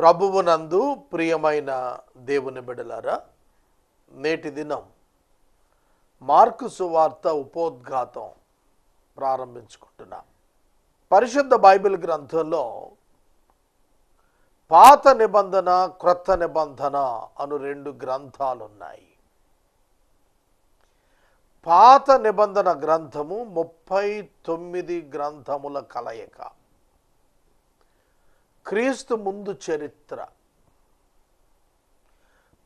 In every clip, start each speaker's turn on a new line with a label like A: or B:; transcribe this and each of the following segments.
A: ప్రభువునందు ప్రియమైన దేవుని బిడలారా నేటి దినం మార్కు సువార్త ఉపోద్ఘాతం ప్రారంభించుకుంటున్నాం. పరిశుద్ధ బైబిల్ గ్రంథంలో పాత నిబంధన క్రొత్త నిబంధన అను రెండు గ్రంథాలు ఉన్నాయి పాత నిబంధన గ్రంథము ముప్పై తొమ్మిది గ్రంథముల కలయిక. క్రీస్తు ముందు చరిత్ర.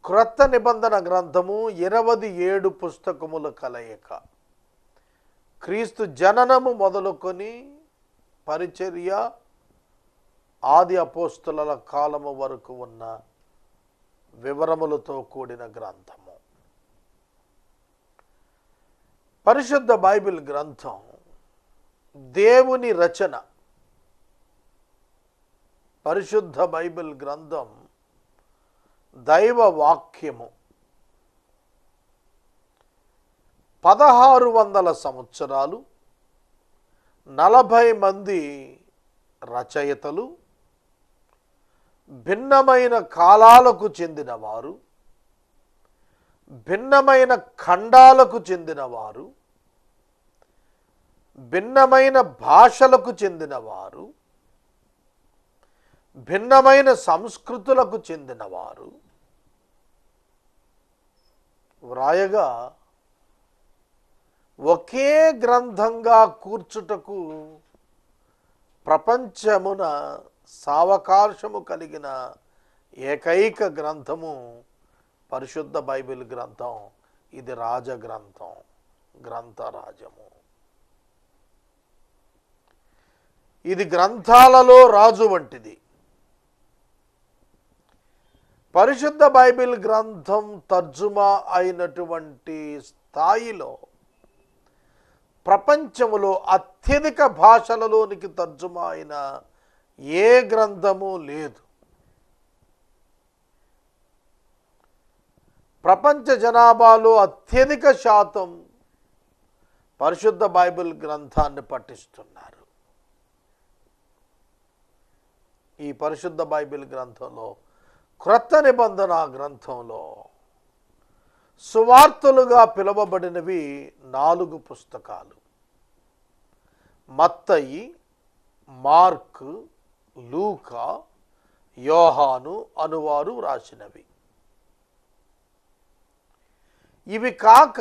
A: క్రొత్త నిబంధన గ్రంథము ఇరవది ఏడు పుస్తకముల కలయిక. క్రీస్తు జననము మొదలుకొని పరిచర్య ఆది అపోస్తుల కాలము వరకు ఉన్న వివరములతో కూడిన గ్రంథము. పరిశుద్ధ బైబిల్ గ్రంథం దేవుని రచన. పరిశుద్ధ బైబిల్ గ్రంథం దైవ వాక్యము. పదహారు వందల సంవత్సరాలు నలభై మంది రచయితలు భిన్నమైన కాలాలకు చెందినవారు భిన్నమైన ఖండాలకు చెందినవారు భిన్నమైన భాషలకు చెందినవారు భిన్నమైన సంస్కృతులకు చెందినవారు. వ్రాయగా ఒకే గ్రంథంగా కూర్చుటకు ప్రపంచమున సావకాశము కలిగిన ఏకైక గ్రంథము పరిశుద్ధ బైబిల్ గ్రంథం. ఇది రాజగ్రంథం గ్రంథరాజము. ఇది గ్రంథాలలో రాజు వంటిది. పరిశుద్ధ బైబిల్ గ్రంథం తర్జుమా అయినటువంటి స్థాయిలో ప్రపంచంలో అత్యధిక భాషలలోనికి తర్జుమా అయిన ఏ గ్రంథము లేదు. ప్రపంచ జనాభాలో అత్యధిక శాతం పరిశుద్ధ బైబిల్ గ్రంథాన్ని పఠిస్తున్నారు. ఈ పరిశుద్ధ బైబిల్ గ్రంథంలో క్రొత్త నిబంధన గ్రంథంలో సువార్తలుగా పిలువబడినవి నాలుగు పుస్తకాలు. మత్తయి మార్క్ లూకా యోహాను అనువారు రాసినవి ఇవి కాక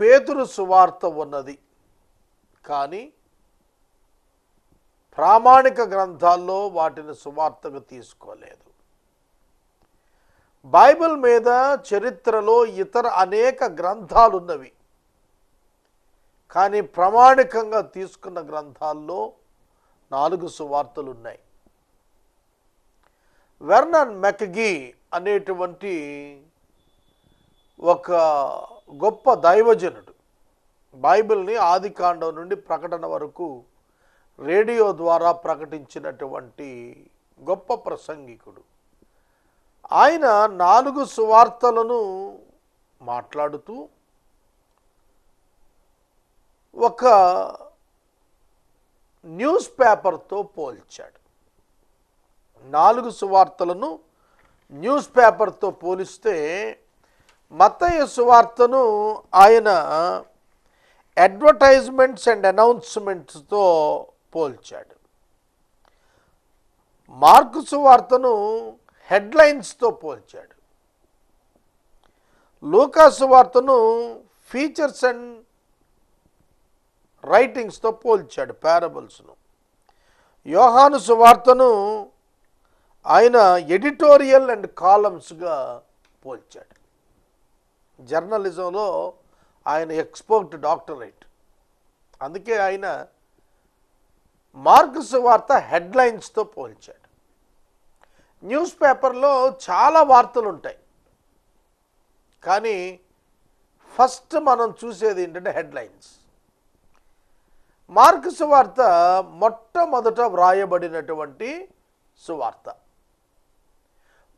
A: పేతురు సువార్త ఉన్నది. కానీ ప్రామాణిక గ్రంథాల్లో వాటిని సువార్తగా తీసుకోలేదు. బైబిల్ మీద చరిత్రలో ఇతర అనేక గ్రంథాలు ఉన్నవి కానీ ప్రామాణికంగా తీసుకున్న గ్రంథాల్లో నాలుగు సువార్తలు ఉన్నాయి వెర్నన్ మెకగీ అనేటువంటి ఒక గొప్ప దైవజనుడు. బైబిల్ని ఆది కాండం నుండి ప్రకటన వరకు రేడియో ద్వారా ప్రకటించినటువంటి గొప్ప ప్రసంగికుడు. ఆయన నాలుగు సువార్తలను మాట్లాడుతూ ఒక న్యూస్ పేపర్తో పోల్చాడు. నాలుగు సువార్తలను న్యూస్ పేపర్తో పోలిస్తే మతయ్య సువార్తను ఆయన అడ్వర్టైజ్మెంట్స్ అండ్ అనౌన్స్మెంట్స్తో పోల్చాడు. మార్కు సువార్తను హెడ్లైన్స్తో పోల్చాడు. లూకాసు వార్తను ఫీచర్స్ అండ్ రైటింగ్స్తో పోల్చాడు పారబుల్స్ను. యోహాను సువార్తను ఆయన ఎడిటోరియల్ అండ్ కాలమ్స్గా పోల్చాడు. జర్నలిజంలో ఆయన ఎక్స్పోర్ట్ డాక్టరేట్. అందుకే ఆయన మార్క్స్ వార్త హెడ్లైన్స్తో పోల్చాడు. న్యూస్ పేపర్లో చాలా వార్తలు ఉంటాయి కానీ ఫస్ట్ మనం చూసేది ఏంటంటే హెడ్లైన్స్. మార్క్ సువార్త మొట్టమొదట వ్రాయబడినటువంటి సువార్త.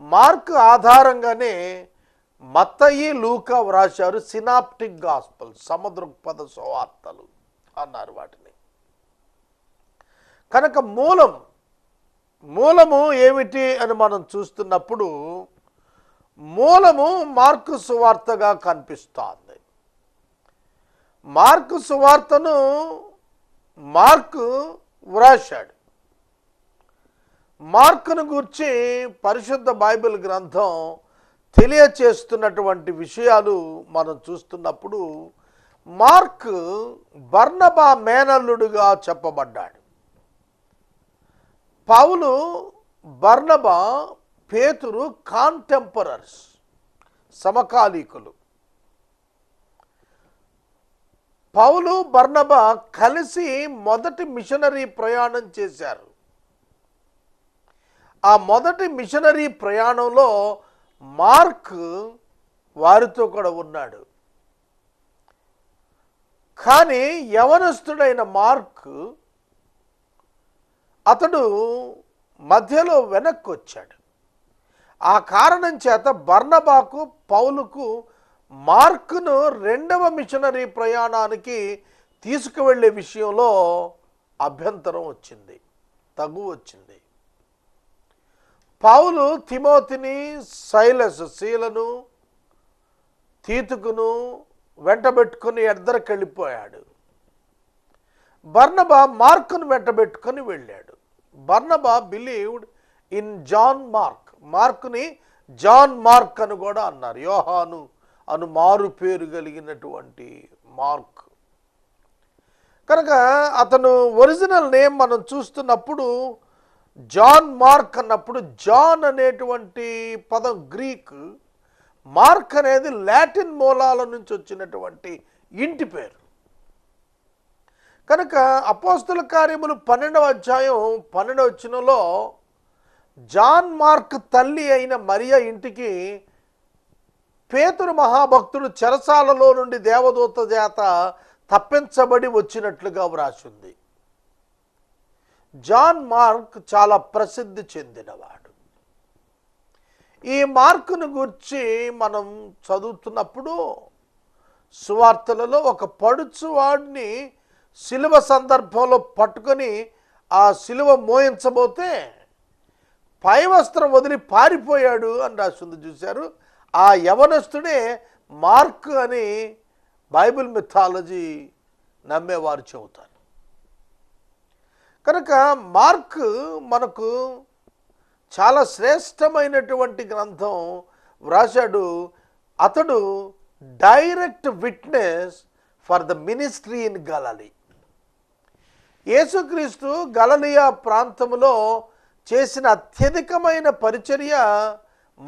A: మార్క్ ఆధారంగానే మత్తయి లూకా వ్రాశారు సినాప్టిక్ గాస్పల్ సముద్రపద సువార్తలు అన్నారు వాటిని. కనుక మూలం మూలము ఏమిటి అని మనం చూస్తున్నప్పుడు మూలము మార్కు సువార్తగా కనిపిస్తోంది. మార్కు సువార్తను మార్కు వ్రాశాడు. మార్కును గూర్చి పరిశుద్ధ బైబిల్ గ్రంథం తెలియచేస్తున్నటువంటి విషయాలు మనం చూస్తున్నప్పుడు మార్క్ బర్ణబా మేనల్లుడుగా చెప్పబడ్డాడు. పౌలు బర్నబా పేతురు కాంటెంపరర్స్ సమకాలీకులు. పౌలు బర్నబా కలిసి మొదటి మిషనరీ ప్రయాణం చేశారు. ఆ మొదటి మిషనరీ ప్రయాణంలో మార్క్ వారితో కూడా ఉన్నాడు. కానీ యవనస్తుడైన మార్క్ అతడు మధ్యలో వెనక్కి వచ్చాడు ఆ కారణం చేత బర్ణబాకు పౌలుకు మార్కును రెండవ మిషనరీ ప్రయాణానికి తీసుకువెళ్ళే విషయంలో అభ్యంతరం వచ్చింది తగు వచ్చింది. పౌలు తిమోతిని శైలస్ శీలను తీతుకును వెంటబెట్టుకుని ఎద్దరికి వెళ్ళిపోయాడు బర్ణబా మార్కును వెంటబెట్టుకొని వెళ్ళాడు. Barnabas believed in John Mark. మార్క్ని John Mark అని కూడా అన్నారు. యోహాను అను మారు పేరు కలిగినటువంటి మార్క్. కనుక అతను ఒరిజినల్ నేమ్ మనం చూస్తున్నప్పుడు జాన్ మార్క్ అన్నప్పుడు జాన్ అనేటువంటి పదం గ్రీక్. మార్క్ అనేది లాటిన్ మూలాల నుంచి వచ్చినటువంటి ఇంటి పేరు. కనుక అపోస్తుల కార్యములు పన్నెండవ అధ్యాయం పన్నెండవ వచ్చినలో జాన్ మార్క్ తల్లి అయిన మరియ ఇంటికి పేతురు మహాభక్తుడు చెరసాలలో నుండి దేవదూత చేత తప్పించబడి వచ్చినట్లుగా వ్రాసింది జాన్ మార్క్ చాలా ప్రసిద్ధి చెందినవాడు. ఈ మార్కును గురించి మనం చదువుతున్నప్పుడు సువార్తలలో ఒక పడుచువాడిని శిలువ సందర్భంలో పట్టుకొని ఆ శిలువ మోయించబోతే పై వస్త్రం వదిలి పారిపోయాడు అని రాసింది చూశారు. ఆ యవనస్తుడే మార్క్ అని బైబిల్ మిథాలజీ నమ్మేవారు చెబుతారు. కనుక మార్క్ మనకు చాలా శ్రేష్టమైనటువంటి గ్రంథం వ్రాశాడు. అతడు direct witness for the ministry in Galilee. యేసుక్రీస్తు గలలియా ప్రాంతంలో చేసిన అత్యధికమైన పరిచర్య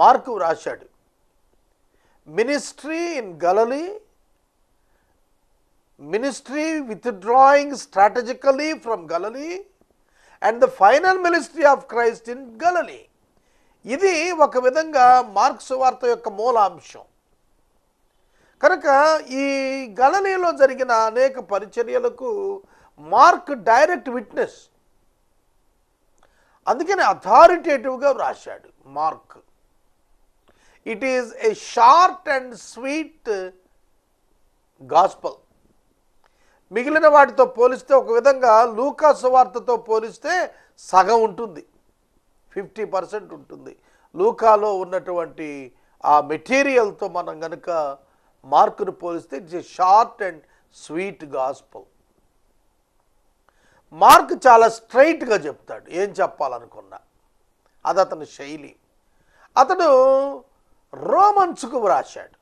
A: Mark వ్రాశాడు. Ministry in Galilee ministry withdrawing strategically from Galilee and the final ministry of Christ in Galilee. ఇది ఒక విధంగా మార్క్స్ వార్త యొక్క మూలాంశం. కనుక ఈ గలనీలో జరిగిన అనేక పరిచర్యలకు మార్క్ డైరెక్ట్ విట్నెస్. అందుకని అథారిటేటివ్గా వ్రాశాడు Mark. It is a short and sweet gospel మిగిలిన వాటితో పోలిస్తే ఒక విధంగా లూకా సువార్తతో పోలిస్తే సగం ఉంటుంది. ఫిఫ్టీ పర్సెంట్ ఉంటుంది. లూకాలో ఉన్నటువంటి ఆ మెటీరియల్తో మనం కనుక మార్కును పోలిస్తే it's a short and sweet gospel Mark చాలా స్ట్రైట్గా చెప్తాడు. ఏం చెప్పాలనుకున్నా. అది అతని శైలి. అతడు రోమన్స్కు వ్రాశాడు.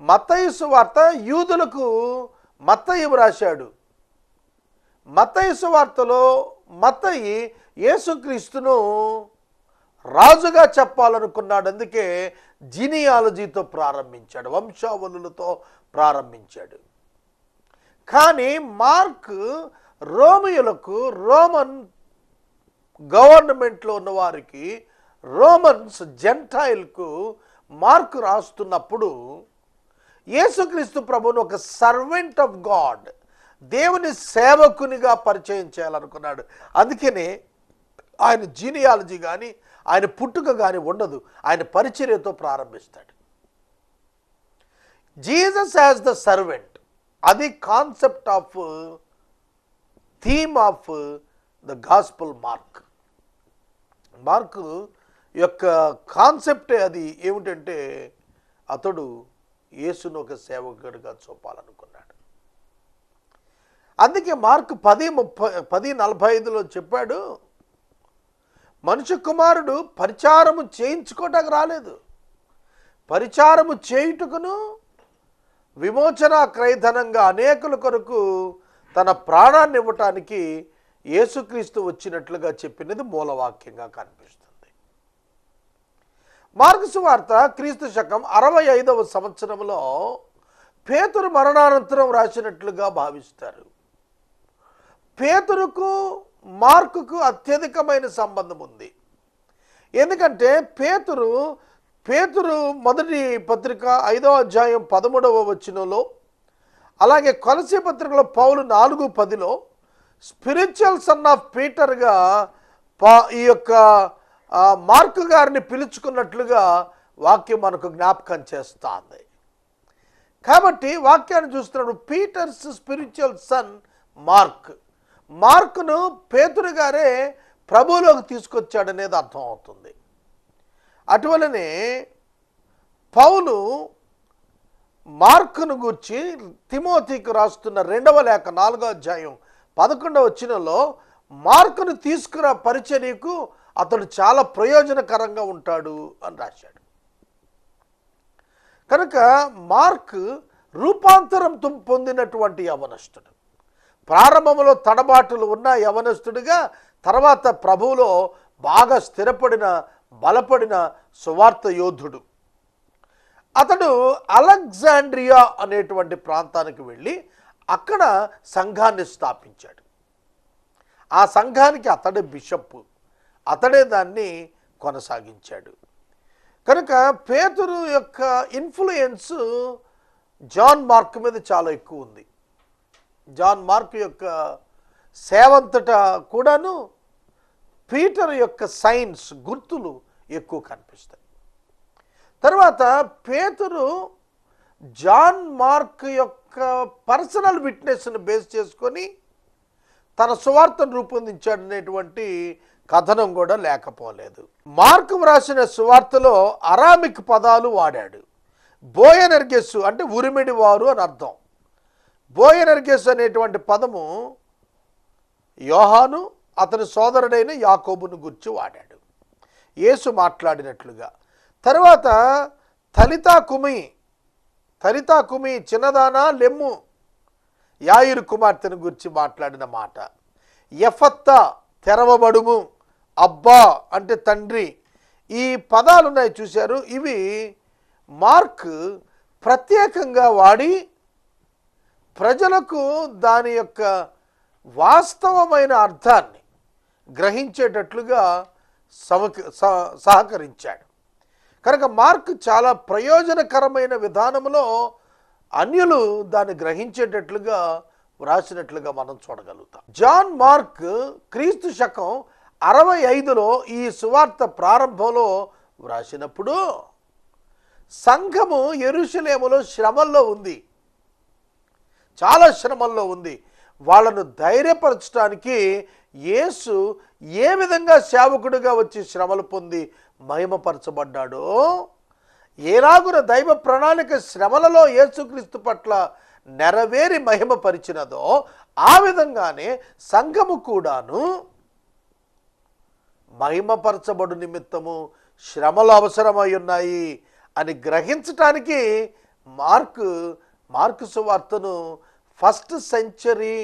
A: మత్తయిసు వార్త యూదులకు మత్తయి వ్రాశాడు. మత్తయిసు వార్తలో మత్తయి యేసుక్రీస్తును రాజుగా చెప్పాలనుకున్నాడు. అందుకే జీనియాలజీతో ప్రారంభించాడు. వంశావళులతో ప్రారంభించాడు. కానీ మార్క్ రోమియులకు రోమన్ గవర్నమెంట్లో ఉన్నవారికి రోమన్స్ జెంటైల్కు మార్కు రాస్తున్నప్పుడు యేసుక్రీస్తు ప్రభుని ఒక సర్వెంట్ ఆఫ్ గాడ్ దేవుని సేవకునిగా పరిచయం చేయాలనుకున్నాడు. అందుకనే ఆయన జీనియాలజీ కానీ ఆయన పుట్టుక కానీ ఉండదు. ఆయన పరిచర్యతో ప్రారంభిస్తాడు. Jesus as the servant. అది concept of theme of the gospel Mark. Mark యొక్క కాన్సెప్టే అది ఏమిటంటే అతడు యేసును ఒక సేవకుడిగా చూపాలనుకున్నాడు. అందుకే మార్క్ పది ముప్పై పది నలభై ఐదులో చెప్పాడు మనిషి కుమారుడు పరిచారము చేయించుకోవటానికి రాలేదు. పరిచారము చేయుటకును విమోచన క్రయధనంగా అనేకుల కొరకు తన ప్రాణాన్ని ఇవ్వటానికి యేసుక్రీస్తు వచ్చినట్లుగా చెప్పినది మూలవాక్యంగా కనిపిస్తుంది. మార్క్సు వార్త క్రీస్తు శకం అరవై ఐదవ సంవత్సరంలో పేతురు మరణానంతరం రాసినట్లుగా భావిస్తారు. పేతురుకు మార్కుకు అత్యధికమైన సంబంధం ఉంది. ఎందుకంటే పేతురు పేతురు మొదటి పత్రిక ఐదవ అధ్యాయం పదమూడవ వచనంలో అలాగే కొలసీ పత్రికలో పౌలు నాలుగు పదిలో స్పిరిచువల్ సన్ ఆఫ్ పీటర్గా పా ఈ యొక్క మార్కు గారిని పిలుచుకున్నట్లుగా వాక్యం మనకు జ్ఞాపకం చేస్తుంది. కాబట్టి వాక్యాన్ని చూస్తున్నాడు పీటర్స్ స్పిరిచువల్ సన్ మార్క్. మార్కును పేతురు గారే ప్రభువులోకి తీసుకొచ్చాడనేది అర్థం అవుతుంది అటువలనే పౌలు మార్కును గూర్చి తిమోతికి రాస్తున్న రెండవ లేఖ నాలుగో అధ్యాయం పదకొండవ వచ్చినలో మార్కును తీసుకురా పరిచర్యకు అతడు చాలా ప్రయోజనకరంగా ఉంటాడు అని రాశాడు. కనుక మార్క్ రూపాంతరం పొందినటువంటి యవనస్తుడు. ప్రారంభంలో తడబాటులు ఉన్న యవనస్తుడిగా తర్వాత ప్రభువులో బాగా స్థిరపడిన బలపడిన సువార్త యోధుడు. అతడు అలెగ్జాండ్రియా అనేటువంటి ప్రాంతానికి వెళ్ళి అక్కడ సంఘాన్ని స్థాపించాడు. ఆ సంఘానికి అతడే బిషప్ అతడే దాన్ని కొనసాగించాడు. కనుక పేతురు యొక్క ఇన్ఫ్లుయెన్స్ జాన్ మార్క్ మీద చాలా ఎక్కువ ఉంది. జాన్ మార్క్ యొక్క సేవంతటా కూడాను పీటర్ యొక్క సైన్స్ గుర్తులు ఎక్కువ కనిపిస్తాయి. తర్వాత పేతురు జాన్ మార్క్ యొక్క పర్సనల్ విట్నెస్ను బేస్ చేసుకొని తన సువార్తను రూపొందించాడనేటువంటి కథనం కూడా లేకపోలేదు. మార్కు వ్రాసిన సువార్తలో అరామిక్ పదాలు వాడాడు. బోయనర్గెస్సు అంటే ఉరిమిడి వారు అని అర్థం. బోయనర్గెస్ అనేటువంటి పదము యోహాను అతని సోదరుడైన యాకోబును గుర్చి వాడాడు. యేసు మాట్లాడినట్లుగా తర్వాత తలితా కుమి తలితా కుమి చిన్నదానా లెమ్ము. యాయురు కుమార్తెను గురించి మాట్లాడిన మాట. ఎఫత్తా తెరవబడుము అబ్బా అంటే తండ్రి. ఈ పదాలు ఉన్నాయి చూశారు. ఇవి మార్క్ ప్రత్యేకంగా వాడి ప్రజలకు దాని యొక్క వాస్తవమైన అర్థాన్ని గ్రహించేటట్లుగా సమక స- సహకరించాడు. కనుక మార్క్ చాలా ప్రయోజనకరమైన విధానంలో అన్యులు దాన్ని గ్రహించేటట్లుగా వ్రాసినట్లుగా మనం చూడగలుగుతాం. జాన్ మార్క్ క్రీస్తు శకం అరవై ఐదులో ఈ సువార్త ప్రారంభంలో వ్రాసినప్పుడు సంఘము ఎరుషలేములో శ్రమల్లో ఉంది. చాలా శ్రమల్లో ఉంది. వాళ్ళను ధైర్యపరచడానికి యేసు ఏ విధంగా సేవకుడిగా వచ్చి శ్రమలు పొంది మహిమపరచబడ్డాడో? ఏలాగున దైవ ప్రణాళిక శ్రమలలో యేసుక్రీస్తు పట్ల నెరవేరి మహిమపరిచినదో ఆ విధంగానే సంఘము కూడాను మహిమపరచబడు నిమిత్తము శ్రమలు అవసరమై ఉన్నాయి అని గ్రహించటానికి మార్కు మార్కు సువార్తను ఫస్ట్ సెంచరీ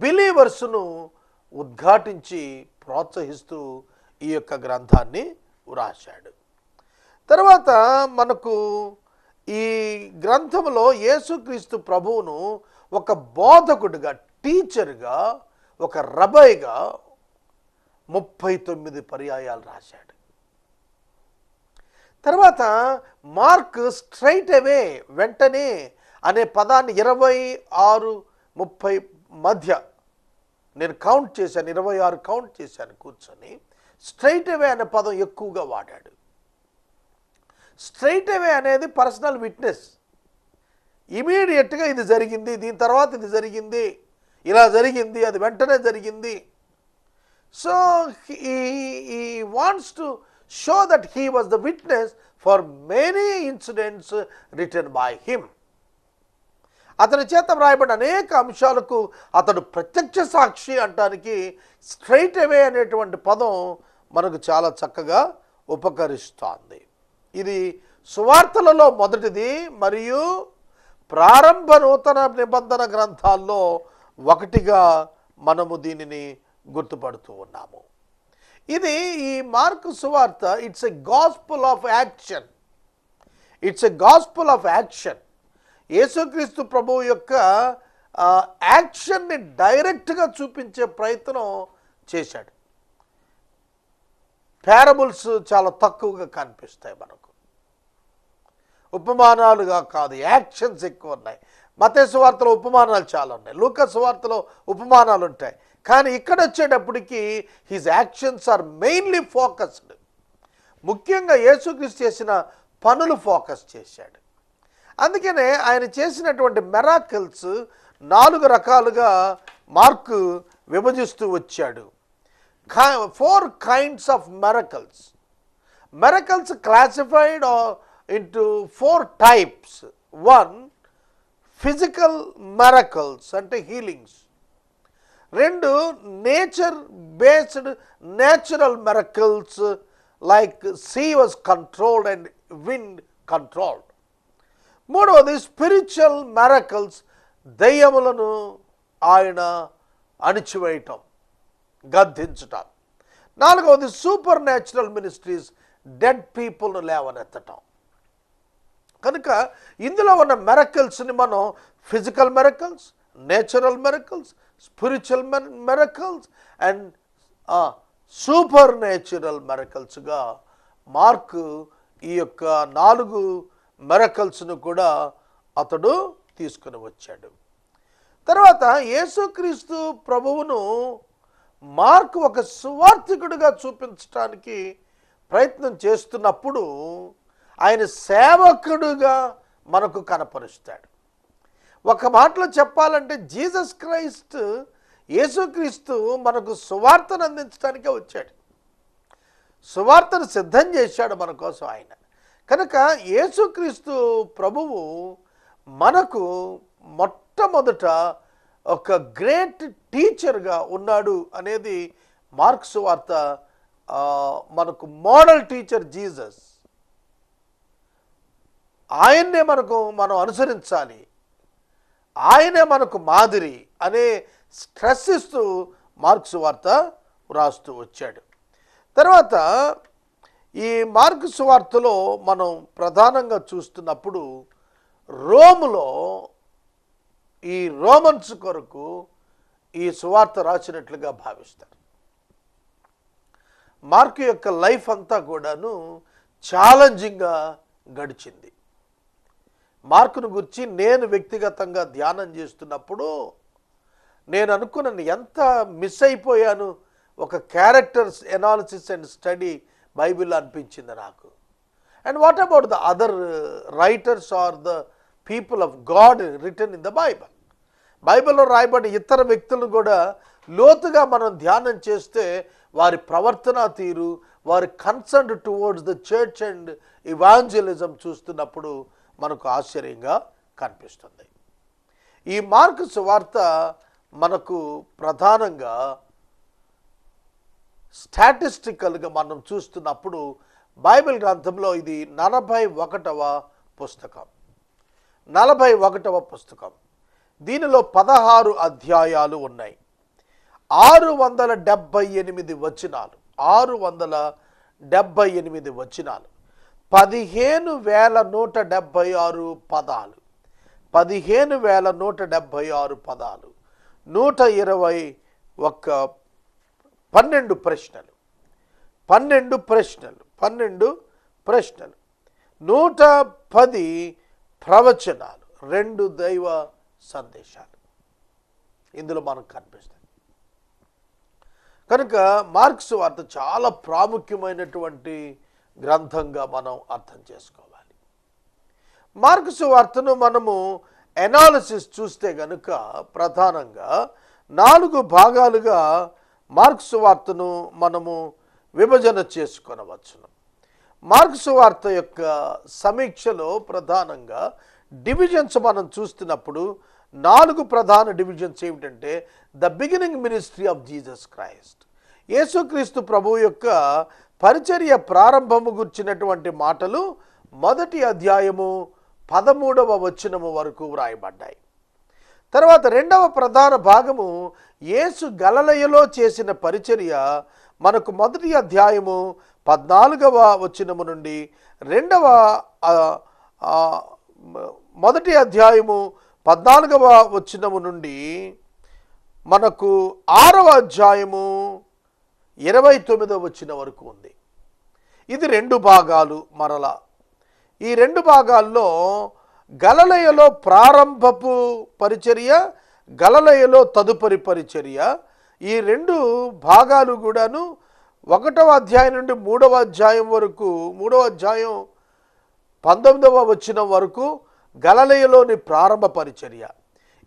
A: బిలీవర్స్ను ఉద్ఘాటించి ప్రోత్సహిస్తూ ఈ యొక్క గ్రంథాన్ని వ్రాశాడు. తర్వాత మనకు ఈ గ్రంథంలో యేసుక్రీస్తు ప్రభువును ఒక బోధకుడిగా టీచర్గా ఒక రబైగా ముప్పై తొమ్మిది పర్యాయాలు రాశాడు. తర్వాత మార్క్ స్ట్రైట్ అవే వెంటనే అనే పదాన్ని ఇరవై ఆరు ముప్పై మధ్య నేను కౌంట్ చేశాను ఇరవై ఆరు కౌంట్ చేశాను కూర్చొని. స్ట్రైట్ అవే అనే పదం ఎక్కువగా వాడాడు. స్ట్రైట్ అవే అనేది పర్సనల్ విట్నెస్. ఇమీడియట్గా ఇది జరిగింది దీని తర్వాత ఇది జరిగింది ఇలా జరిగింది అది వెంటనే జరిగింది. So he wants to show that he was the witness for many incidents written by him అతని చేత వ్రాయబడిన అనేక అంశాలకు అతడు ప్రత్యక్ష సాక్షి అంటానికి స్ట్రైట్ అవే అనేటువంటి పదం మనకు చాలా చక్కగా ఉపకరిస్తోంది. ఇది సువార్తలలో మొదటిది మరియు ప్రారంభ నూతన నిబంధన గ్రంథాల్లో ఒకటిగా మనము దీనిని గుర్తుపడుతూ ఉన్నాము. ఇది ఈ మార్కు సువార్త it's a gospel of action it's a gospel of action యేసుక్రీస్తు ప్రభువు యొక్క యాక్షన్ని డైరెక్ట్గా చూపించే ప్రయత్నం చేశాడు. ప్యారబుల్స్ చాలా తక్కువగా కనిపిస్తాయి మనకు. ఉపమానాలుగా కాదు యాక్షన్స్ ఎక్కువ ఉన్నాయి. మతేసు వార్తలో ఉపమానాలు చాలా ఉన్నాయి. లూకస్ వార్తలో ఉపమానాలు ఉంటాయి. కానీ ఇక్కడ వచ్చేటప్పటికి his actions are mainly focused ముఖ్యంగా యేసుక్రీస్తు చేసిన పనులు ఫోకస్ చేశాడు. అందుకనే ఆయన చేసినటువంటి మెరాకిల్స్ నాలుగు రకాలుగా మార్కు విభజిస్తూ వచ్చాడు. Four kinds of miracles miracles classified into four types one physical miracles అంటే హీలింగ్స్ రెండు nature based natural miracles like sea was controlled and wind controlled మూడవది స్పిరిచువల్ మెరకల్స్ దయ్యములను ఆయన అణిచివేయటం గద్దించటం. నాలుగవది సూపర్ న్యాచురల్ మినిస్ట్రీస్ డెడ్ పీపుల్ను లేవనెత్తటం. కనుక ఇందులో ఉన్న మెరకల్స్ని మనం physical miracles natural miracles spiritual miracles and supernatural మెరకల్స్గా Mark ఈ యొక్క నాలుగు మెరకల్స్ను కూడా అతడు తీసుకుని వచ్చాడు. తర్వాత యేసుక్రీస్తు ప్రభువును మార్క్ ఒక సువార్థికుడిగా చూపించడానికి ప్రయత్నం చేస్తున్నప్పుడు ఆయన సేవకుడుగా మనకు కనపరుస్తాడు. ఒక మాటలో చెప్పాలంటే జీసస్ క్రైస్ట్ యేసుక్రీస్తు మనకు సువార్తను అందించడానికే వచ్చాడు. సువార్తను సిద్ధం చేశాడు మన కోసం ఆయన. కనుక యేసుక్రీస్తు ప్రభువు మనకు మొట్టమొదట ఒక గ్రేట్ టీచర్గా ఉన్నాడు అనేది మార్క్స్ వార్త మనకు మోడల్ టీచర్ జీసస్. ఆయన్నే మనకు మనం అనుసరించాలి. ఆయనే మనకు మాదిరి అనే స్ట్రెస్ ఇస్తూ మార్క్స్ వార్త వ్రాస్తూ వచ్చాడు. తర్వాత ఈ మార్క్స్ వార్తలో మనం ప్రధానంగా చూస్తున్నప్పుడు రోములో ఈ రోమన్స్ కొరకు ఈ సువార్త రాసినట్లుగా భావిస్తారు. మార్క్ యొక్క లైఫ్ అంతా కూడాను ఛాలెంజింగ్గా గడిచింది. మార్కును గురించి నేను వ్యక్తిగతంగా ధ్యానం చేస్తున్నప్పుడు నేను అనుకున్నాను ఎంత మిస్ అయిపోయాను. ఒక characters analysis and study Bible అనిపించింది నాకు. And what about the other writers are the people of God written in the Bible బైబిల్లో రాయబడిన ఇతర వ్యక్తులను కూడా లోతుగా మనం ధ్యానం చేస్తే వారి ప్రవర్తన తీరు వారి concern towards the church and evangelism చూస్తున్నప్పుడు మనకు ఆశ్చర్యంగా కనిపిస్తుంది. ఈ మార్కు వార్త మనకు ప్రధానంగా స్టాటిస్టికల్గా మనం చూస్తున్నప్పుడు బైబిల్ గ్రంథంలో ఇది నలభై ఒకటవ పుస్తకం. నలభై ఒకటవ పుస్తకం. దీనిలో పదహారు అధ్యాయాలు ఉన్నాయి. ఆరు వందల డెబ్భై ఎనిమిది వచనాలు. ఆరు వందల డెబ్భై ఎనిమిది వచనాలు. పదిహేను వేల నూట డెబ్భై ఆరు పదాలు. పదిహేను వేల నూట డెబ్భై ఆరు పదాలు. నూట ఇరవై ఒక్క పన్నెండు ప్రశ్నలు. పన్నెండు ప్రశ్నలు. పన్నెండు ప్రశ్నలు. నూట పది ప్రవచనాలు. రెండు దైవ సందేశాలు. ఇందులో మనకు కనిపిస్తాయి. కనుక మార్క్స్ వార్త చాలా ప్రాముఖ్యమైనటువంటి గ్రంథంగా మనం అర్థం చేసుకోవాలి. మార్క్స్ వార్తను మనము ఎనాలిసిస్ చూస్తే గనుక ప్రధానంగా నాలుగు భాగాలుగా మార్క్స్ వార్తను మనము విభజన చేసుకొనవచ్చును. మార్క్స్ వార్త యొక్క సమీక్షలో ప్రధానంగా డివిజన్స్ మనం చూస్తున్నప్పుడు నాలుగు ప్రధాన డివిజన్స్ ఏమిటంటే the beginning ministry of Jesus Christ. యేసుక్రీస్తు ప్రభు యొక్క పరిచర్య ప్రారంభము గుర్చినటువంటి మాటలు మొదటి అధ్యాయము పదమూడవ వచనము వరకు వ్రాయబడ్డాయి. తర్వాత రెండవ ప్రధాన భాగము యేసు గలలయలో చేసిన పరిచర్య. మనకు మొదటి అధ్యాయము పద్నాలుగవ వచ్చినము నుండి రెండవ మొదటి అధ్యాయము పద్నాలుగవ వచ్చినము నుండి మనకు ఆరవ అధ్యాయము ఇరవై తొమ్మిదవ వచ్చిన వరకు ఉంది. ఇది రెండు భాగాలు మరలా. ఈ రెండు భాగాల్లో గలలయలో ప్రారంభపు పరిచర్య గలలయలో తదుపరి పరిచర్య. ఈ రెండు భాగాలు కూడాను ఒకటవ అధ్యాయం నుండి మూడవ అధ్యాయం వరకు మూడవ అధ్యాయం పంతొమ్మిదవ వచ్చిన వరకు గలలయలోని ప్రారంభ పరిచర్య.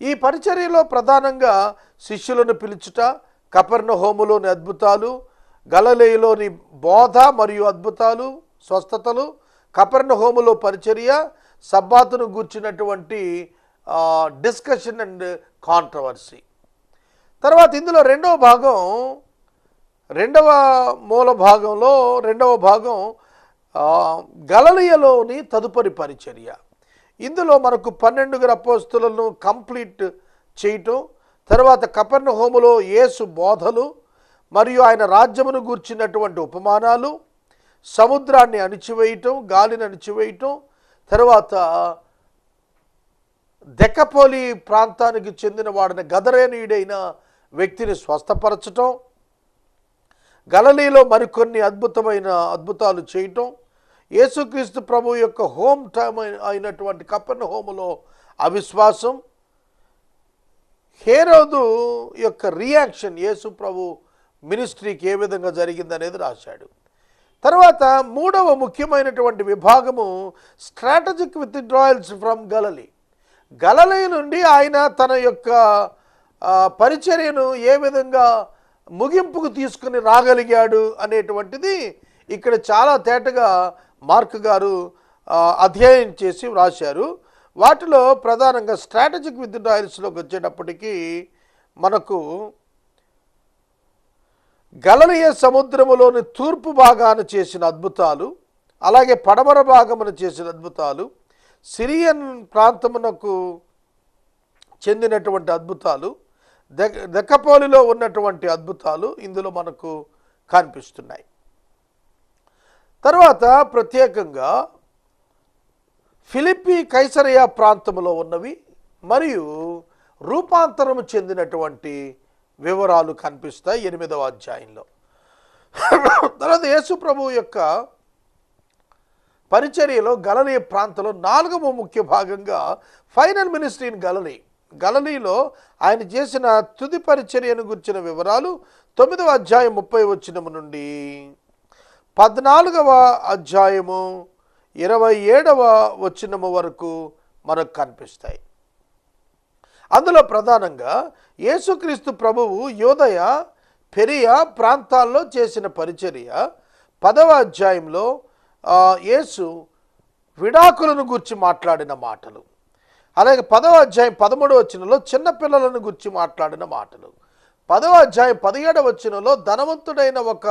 A: ఈ పరిచర్యలో ప్రధానంగా శిష్యులను పిలుచుట కపర్ణ హోములోని అద్భుతాలు గలలయలోని బోధ మరియు అద్భుతాలు స్వస్థతలు కపర్ణ హోములో పరిచర్య సబ్బాతును గూర్చినటువంటి డిస్కషన్ అండ్ కాంట్రవర్సీ తర్వాత ఇందులో రెండవ భాగం రెండవ మూల భాగంలో రెండవ భాగం గలలియలోని తదుపరి పరిచర్య. ఇందులో మనకు పన్నెండుగురు అపోస్తులను కంప్లీట్ చేయటం తర్వాత కపర్ణ హోములో యేసు బోధలు మరియు ఆయన రాజ్యమును గూర్చినటువంటి ఉపమానాలు సముద్రాన్ని అణిచివేయటం గాలిని అణిచివేయటం తర్వాత దెక్కపోలి ప్రాంతానికి చెందిన వాడిని గదరేనీయుడైన వ్యక్తిని స్వస్థపరచటం గలలీలో మరికొన్ని అద్భుతమైన అద్భుతాలు చేయటం యేసుక్రీస్తు ప్రభు యొక్క హోమ్ టైమ్ అయినటువంటి కప్పన హోములో అవిశ్వాసం హేరోదు యొక్క రియాక్షన్ యేసు ప్రభు మినిస్ట్రీకి ఏ విధంగా జరిగిందనేది రాశాడు. తర్వాత మూడవ ముఖ్యమైనటువంటి విభాగము strategic withdrawals from Galilee Galilee నుండి ఆయన తన యొక్క పరిచర్యను ఏ విధంగా ముగింపుకు తీసుకుని రాగలిగాడు అనేటువంటిది ఇక్కడ చాలా తేటగా మార్క్ గారు అధ్యయనం చేసి వ్రాశారు. వాటిలో ప్రధానంగా స్ట్రాటజిక్ విత్డ్రాయల్స్లోకి వచ్చేటప్పటికీ మనకు గలలియ సముద్రములోని తూర్పు భాగాన చేసిన అద్భుతాలు అలాగే పడమర భాగమున చేసిన అద్భుతాలు సిరియన్ ప్రాంతమునకు చెందినటువంటి అద్భుతాలు దెక్కపోలిలో ఉన్నటువంటి అద్భుతాలు ఇందులో మనకు కనిపిస్తున్నాయి. తర్వాత ప్రత్యేకంగా ఫిలిప్పి కైసరయ ప్రాంతంలో ఉన్నవి మరియు రూపాంతరము చెందినటువంటి వివరాలు కనిపిస్తాయి ఎనిమిదవ అధ్యాయంలో. తర్వాత యేసు ప్రభు యొక్క పరిచర్యలో గలలీ ప్రాంతంలో నాలుగవ ముఖ్య భాగంగా ఫైనల్ మినిస్ట్రీ ఇన్ గలలీ. గలలీలో ఆయన చేసిన తుది పరిచర్యను గుర్చిన వివరాలు తొమ్మిదవ అధ్యాయం ముప్పై వచ్చినము నుండి పద్నాలుగవ అధ్యాయము ఇరవై ఏడవ వచ్చినము వరకు మనకు కనిపిస్తాయి. అందులో ప్రధానంగా యేసుక్రీస్తు ప్రభువు యోదయ పెరియ ప్రాంతాల్లో చేసిన పరిచర్య. పదవ అధ్యాయంలో యేసు విడాకులను గురించి మాట్లాడిన మాటలు. అలాగే పదవ అధ్యాయం పదమూడవ వచనంలో చిన్నపిల్లలను గురించి మాట్లాడిన మాటలు. పదవ అధ్యాయం పదిహేడవ వచనంలో ధనవంతుడైన ఒక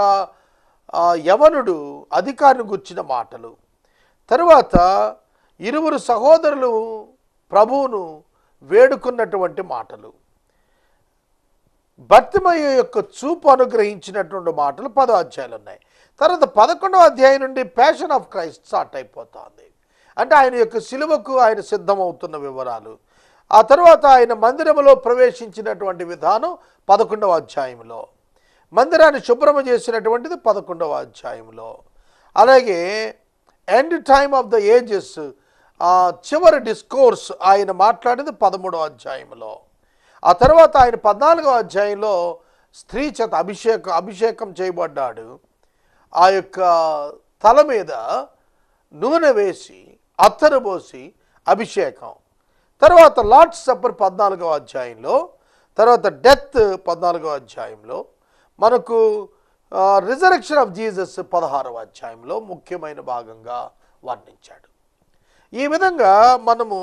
A: యవనుడు అధికారిని గుర్చిన మాటలు. తరువాత ఇరువురు సహోదరులు ప్రభువును వేడుకున్నటువంటి మాటలు. భర్తిమయ్య యొక్క చూపు అనుగ్రహించినటువంటి మాటలు పదో అధ్యాయాలు ఉన్నాయి తర్వాత పదకొండవ అధ్యాయం నుండి ప్యాషన్ ఆఫ్ క్రైస్ట్ స్టార్ట్ అయిపోతుంది. అంటే ఆయన యొక్క సిలువకు ఆయన సిద్ధమవుతున్న వివరాలు. ఆ తర్వాత ఆయన మందిరములో ప్రవేశించినటువంటి విధానం పదకొండవ అధ్యాయంలో. మందిరాన్ని శుభ్రమ చేసినటువంటిది పదకొండవ అధ్యాయంలో. అలాగే end time of the ages చివరి డిస్కోర్స్ ఆయన మాట్లాడింది పదమూడవ అధ్యాయంలో. ఆ తర్వాత ఆయన పద్నాలుగవ అధ్యాయంలో స్త్రీ చేత అభిషేకం అభిషేకం చేయబడ్డాడు. ఆ యొక్క తల మీద నూనె వేసి అత్తరు పోసి అభిషేకం. తర్వాత లార్డ్స్ సప్పర్ పద్నాలుగవ అధ్యాయంలో తర్వాత డెత్ పద్నాలుగవ అధ్యాయంలో మనకు రిజరెక్షన్ ఆఫ్ జీసస్ పదహారవ అధ్యాయంలో ముఖ్యమైన భాగంగా వర్ణించాడు. ఈ విధంగా మనము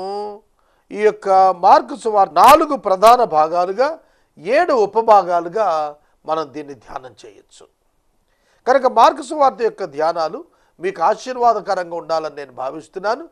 A: ఈ యొక్క మార్కు సుమారు నాలుగు ప్రధాన భాగాలుగా ఏడు ఉపభాగాలుగా మనం దీన్ని ధ్యానం చేయొచ్చు. కనుక మార్కు సువార్త యొక్క ధ్యానాలు మీకు ఆశీర్వాదకరంగా ఉండాలని నేను భావిస్తున్నాను.